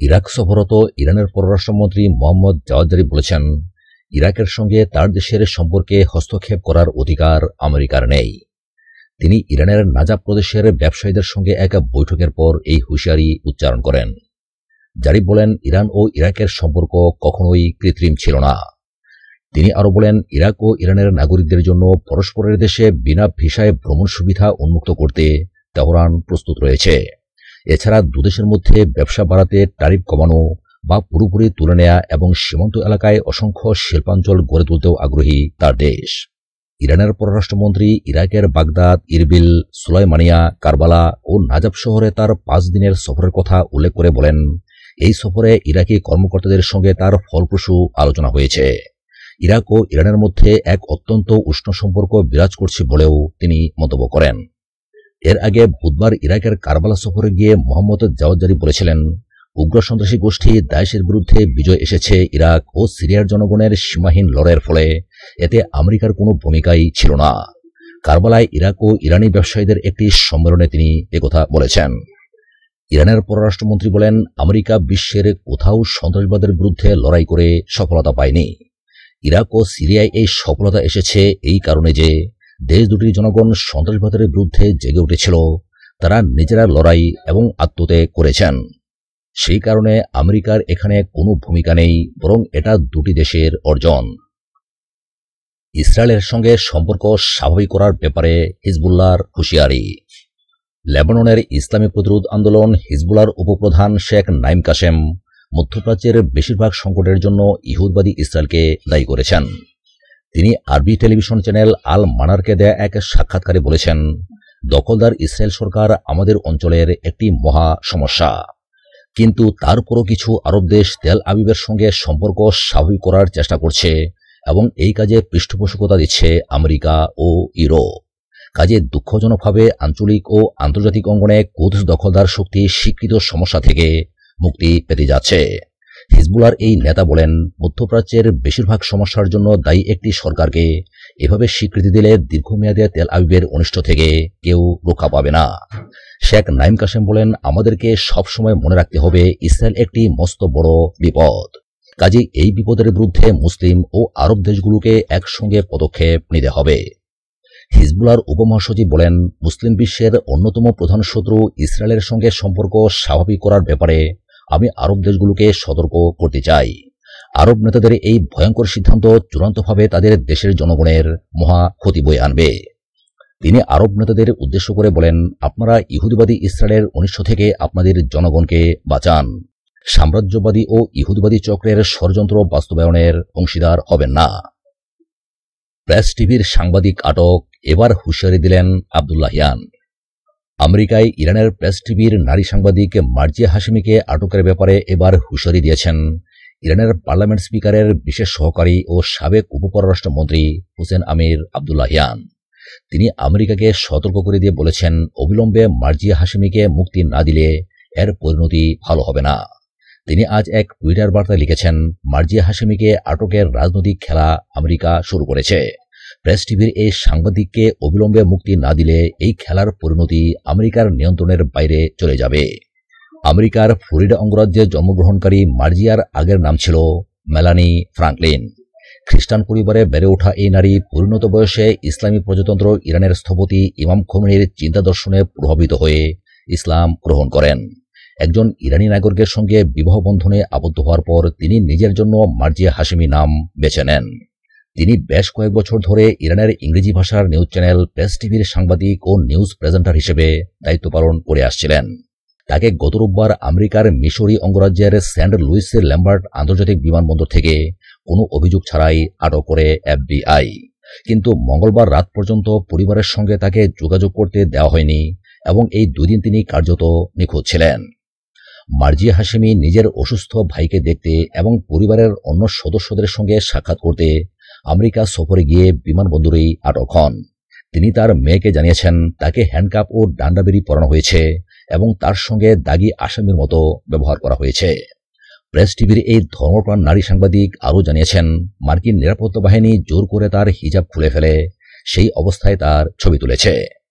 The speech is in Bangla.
ইরাক সফরত ইরানের পররাষ্ট্রমন্ত্রী মোহাম্মদ জাওয়াদ জারিফ বলেছেন, ইরাকের সঙ্গে তার দেশের সম্পর্কে হস্তক্ষেপ করার অধিকার আমেরিকার নেই। তিনি ইরানের নাজাব প্রদেশের ব্যবসায়ীদের সঙ্গে এক বৈঠকের পর এই হুঁশিয়ারি উচ্চারণ করেন। জারিফ বলেন, ইরান ও ইরাকের সম্পর্ক কখনোই কৃত্রিম ছিল না। তিনি আরও বলেন, ইরাক ও ইরানের নাগরিকদের জন্য পরস্পরের দেশে বিনা ভিসায় ভ্রমণ সুবিধা উন্মুক্ত করতে তেহরান প্রস্তুত রয়েছে। এছাড়া দুদেশের মধ্যে ব্যবসা বাড়াতে টারিফ কমানো বা পুরোপুরি তুলে নেয়া এবং সীমান্ত এলাকায় অসংখ্য শিল্পাঞ্চল গড়ে তুলতেও আগ্রহী তার দেশ। ইরানের পররাষ্ট্রমন্ত্রী ইরাকের বাগদাদ ইরবিল সুলাইমানিয়া কারবালা ও নাজাব শহরে তার পাঁচ দিনের সফরের কথা উল্লেখ করে বলেন, এই সফরে ইরাকি কর্মকর্তাদের সঙ্গে তার ফলপ্রসূ আলোচনা হয়েছে। ইরাক ও ইরানের মধ্যে এক অত্যন্ত উষ্ণ সম্পর্ক বিরাজ করছে বলেও তিনি মন্তব্য করেন। এর আগে বুধবার ইরাকের কারবালা সফরে গিয়ে মোহাম্মদ জাওয়াদ জারি বলেছিলেন, উগ্র সন্ত্রাসী গোষ্ঠী দায়েশের বিরুদ্ধে বিজয় এসেছে ইরাক ও সিরিয়ার জনগণের সীমাহীন লড়াইয়ের ফলে। এতে আমেরিকার কোনো ভূমিকাই ছিল না। কারবালায় ইরাক ও ইরানি ব্যবসায়ীদের একটি সম্মেলনে তিনি একথা বলেছেন। ইরানের পররাষ্ট্রমন্ত্রী বলেন, আমেরিকা বিশ্বের কোথাও সন্ত্রাসবাদের বিরুদ্ধে লড়াই করে সফলতা পায়নি। ইরাক ও সিরিয়ায় এই সফলতা এসেছে এই কারণে যে দেশ দুটির জনগণ সন্ত্রাসবাদের বিরুদ্ধে জেগে উঠেছিল। তারা নিজেরা লড়াই এবং আত্মত্যাগ করেছেন। সেই কারণে আমেরিকার এখানে কোনো ভূমিকা নেই, বরং এটা দুটি দেশের অর্জন। ইসরায়েলের সঙ্গে সম্পর্ক স্বাভাবিক করার ব্যাপারে হিজবুল্লাহর হুঁশিয়ারি। লেবাননের ইসলামী প্রতিরোধ আন্দোলন হিজবুলার উপপ্রধান শেখ নাইম কাসেম মধ্যপ্রাচ্যের বেশিরভাগ সংকটের জন্য ইহুদবাদী ইসরায়েলকে দায়ী করেছেন। তিনি আরবি টেলিভিশন চ্যানেল আল মানারকে দেয়া এক সাক্ষাৎকারে বলেছেন, দখলদার ইসরায়েল সরকার আমাদের অঞ্চলের একটি মহা সমস্যা। কিন্তু তারপরও কিছু আরব দেশ তেল আবিবের সঙ্গে সম্পর্ক স্বাভাবিক করার চেষ্টা করছে এবং এই কাজে পৃষ্ঠপোষকতা দিচ্ছে আমেরিকা ও ইউরোপ। কাজে দুঃখজনকভাবে আঞ্চলিক ও আন্তর্জাতিক অঙ্গনে কুদস দখলদার শক্তি স্বীকৃত সমস্যা থেকে মুক্তি পেতে যাচ্ছে। হিজবুলার এই নেতা বলেন, মধ্যপ্রাচ্যের বেশিরভাগ সমস্যার জন্য দায়ী একটি সরকারকে এভাবে স্বীকৃতি দিলে দীর্ঘমেয়াদে তেল আবিবের অনিষ্ট থেকে কেউ রক্ষা পাবে না। শেখ নাইম কাসেম বলেন, আমাদেরকে সবসময় মনে রাখতে হবে ইসরায়েল একটি মস্ত বড় বিপদ। কাজে এই বিপদের বিরুদ্ধে মুসলিম ও আরব দেশগুলোকে একসঙ্গে পদক্ষেপ নিতে হবে। হিজবুলার উপমহাসচিব বলেন, মুসলিম বিশ্বের অন্যতম প্রধান শত্রু ইসরায়েলের সঙ্গে সম্পর্ক স্বাভাবিক করার ব্যাপারে আমি আরব দেশগুলোকে সতর্ক করতে চাই। আরব নেতাদের এই ভয়ঙ্কর সিদ্ধান্ত চূড়ান্তভাবে তাদের দেশের জনগণের মহা ক্ষতি বয়ে আনবে। তিনি আরব নেতাদের উদ্দেশ্য করে বলেন, আপনারা ইহুদিবাদী ইসরায়েলের অনিষ্ট থেকে আপনাদের জনগণকে বাঁচান। সাম্রাজ্যবাদী ও ইহুদবাদী চক্রের ষড়যন্ত্র বাস্তবায়নের অংশীদার হবেন না। প্রেস টিভির সাংবাদিক আটক এবার হুঁশিয়ারি দিলেন আবদুল্লাহিয়ান আমেরিকায় ইরানের প্রেস টিভির নারী সাংবাদিক মার্জিয়া হাসিমিকে আটকের ব্যাপারে এবার হুঁশিয়ারি দিয়েছেন। ইরানের পার্লামেন্ট স্পিকারের বিশেষ সহকারী ও সাবেক উপপররাষ্ট্রমন্ত্রী হুসেন আমির আবদুল্লাহিয়ান। তিনি আমেরিকাকে সতর্ক করে দিয়ে বলেছেন, অবিলম্বে মার্জিয়া হাসিমিকে মুক্তি না দিলে এর পরিণতি ভালো হবে না। তিনি আজ এক টুইটার বার্তায় লিখেছেন, মার্জিয়া হাসিমিকে আটকের রাজনৈতিক খেলা আমেরিকা শুরু করেছে। প্রেস টিভির এই সাংবাদিককে অবিলম্বে মুক্তি না দিলে এই খেলার পরিণতি আমেরিকার নিয়ন্ত্রণের বাইরে চলে যাবে। আমেরিকার ফ্লোরিডা অঙ্গরাজ্যে জন্মগ্রহণকারী মার্জিয়ার আগের নাম ছিল মেলানি ফ্রাঙ্কলিন। খ্রিস্টান পরিবারে বেড়ে ওঠা এই নারী পরিণত বয়সে ইসলামী প্রজাতন্ত্র ইরানের স্থপতি ইমাম খোমেনির চিন্তা দর্শনে প্রভাবিত হয়ে ইসলাম গ্রহণ করেন। একজন ইরানি নাগরিকের সঙ্গে বিবাহ বন্ধনে আবদ্ধ হওয়ার পর তিনি নিজের জন্য মার্জিয়া হাসিমি নাম বেছে নেন। তিনি বেশ কয়েক বছর ধরে ইরানের ইংরেজি ভাষার নিউজ চ্যানেল প্রেস টিভির সাংবাদিক ও নিউজ প্রেজেন্টার হিসেবে দায়িত্ব পালন করে আসছিলেন। তাকে গত রোববার আমেরিকার মিশরি অঙ্গরাজ্যের সেন্ট লুইসের ল্যাম্বার্ট আন্তর্জাতিক বিমানবন্দর থেকে কোনো অভিযোগ ছাড়াই আটক করে এফবিআই। কিন্তু মঙ্গলবার রাত পর্যন্ত পরিবারের সঙ্গে তাকে যোগাযোগ করতে দেওয়া হয়নি এবং এই দুদিন তিনি কার্যত নিখোঁজ ছিলেন। মার্জিয়া হাসিমি নিজের অসুস্থ ভাইকে দেখতে এবং পরিবারের অন্য সদস্যদের সঙ্গে সাক্ষাৎ করতে আমেরিকা সফরে গিয়ে বিমানবন্দরেই আটক হন। তিনি তার মেয়েকে জানিয়েছেন, তাকে হ্যান্ডকাপ ও ডান্ডাবেরি পরানো হয়েছে এবং তার সঙ্গে দাগি আসামির মতো ব্যবহার করা হয়েছে। প্রেস টিভির এই ধর্মপ্রাণ নারী সাংবাদিক আরও জানিয়েছেন, মার্কিন নিরাপত্তা বাহিনী জোর করে তার হিজাব খুলে ফেলে, সেই অবস্থায় তার ছবি তুলেছে।